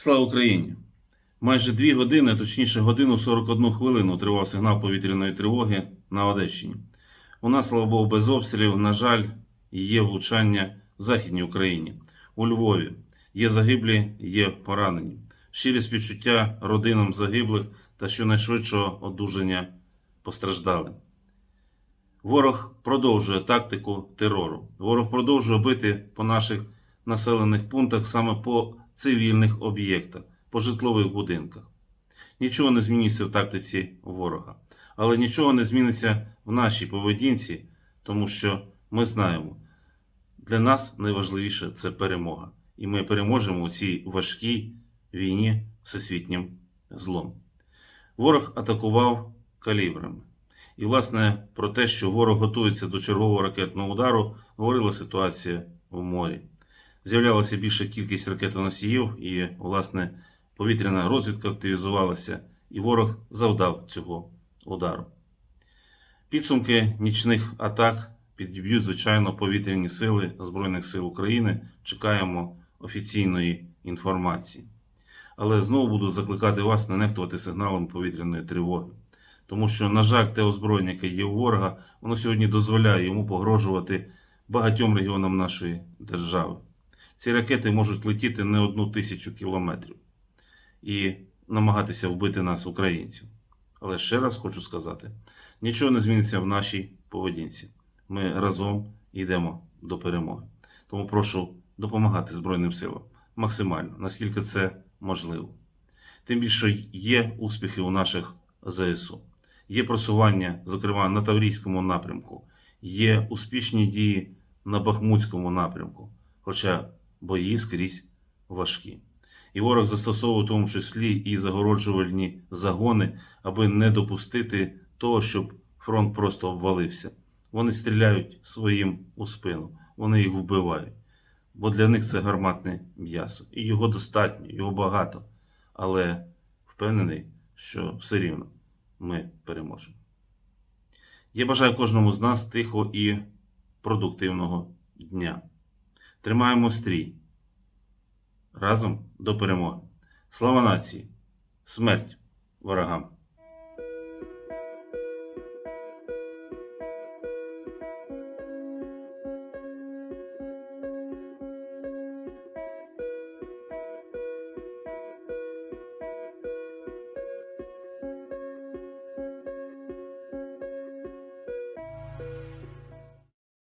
Слава Україні! Майже дві години, точніше годину 41 хвилину тривав сигнал повітряної тривоги на Одещині. У нас, слава Богу, без обстрілів, на жаль, є влучання в Західній Україні, у Львові. Є загиблі, є поранені. Щирі співчуття родинам загиблих та щонайшвидшого одужання постраждалим. Ворог продовжує тактику терору. Ворог продовжує бити по наших населених пунктах саме по цивільних об'єктах, по житлових будинках. Нічого не зміниться в тактиці ворога, але нічого не зміниться в нашій поведінці, тому що ми знаємо, для нас найважливіше це перемога. І ми переможемо у цій важкій війні всесвітнім злом. Ворог атакував калібрами. І, власне, про те, що ворог готується до чергового ракетного удару, говорила ситуація в морі. З'являлася більша кількість ракетоносіїв, і, власне, повітряна розвідка активізувалася, і ворог завдав цього удару. Підсумки нічних атак підіб'ють, звичайно, повітряні сили Збройних сил України. Чекаємо офіційної інформації. Але знову буду закликати вас не нехтувати сигналом повітряної тривоги. Тому що, на жаль, те озброєння, яке є у ворога, воно сьогодні дозволяє йому погрожувати багатьом регіонам нашої держави. Ці ракети можуть летіти не одну тисячу кілометрів і намагатися вбити нас, українців. Але ще раз хочу сказати: нічого не зміниться в нашій поведінці. Ми разом йдемо до перемоги. Тому прошу допомагати Збройним силам максимально, наскільки це можливо. Тим більше є успіхи у наших ЗСУ. Є просування, зокрема, на Таврійському напрямку, є успішні дії на Бахмутському напрямку, хоча бої скрізь важкі. І ворог застосовує в тому числі і загороджувальні загони, аби не допустити того, щоб фронт просто обвалився. Вони стріляють своїм у спину, вони їх вбивають. Бо для них це гарматне м'ясо. І його достатньо, його багато. Але впевнений, що все рівно ми переможемо. Я бажаю кожному з нас тихого і продуктивного дня. Тримаємо стрій. Разом до перемоги. Слава нації! Смерть ворогам!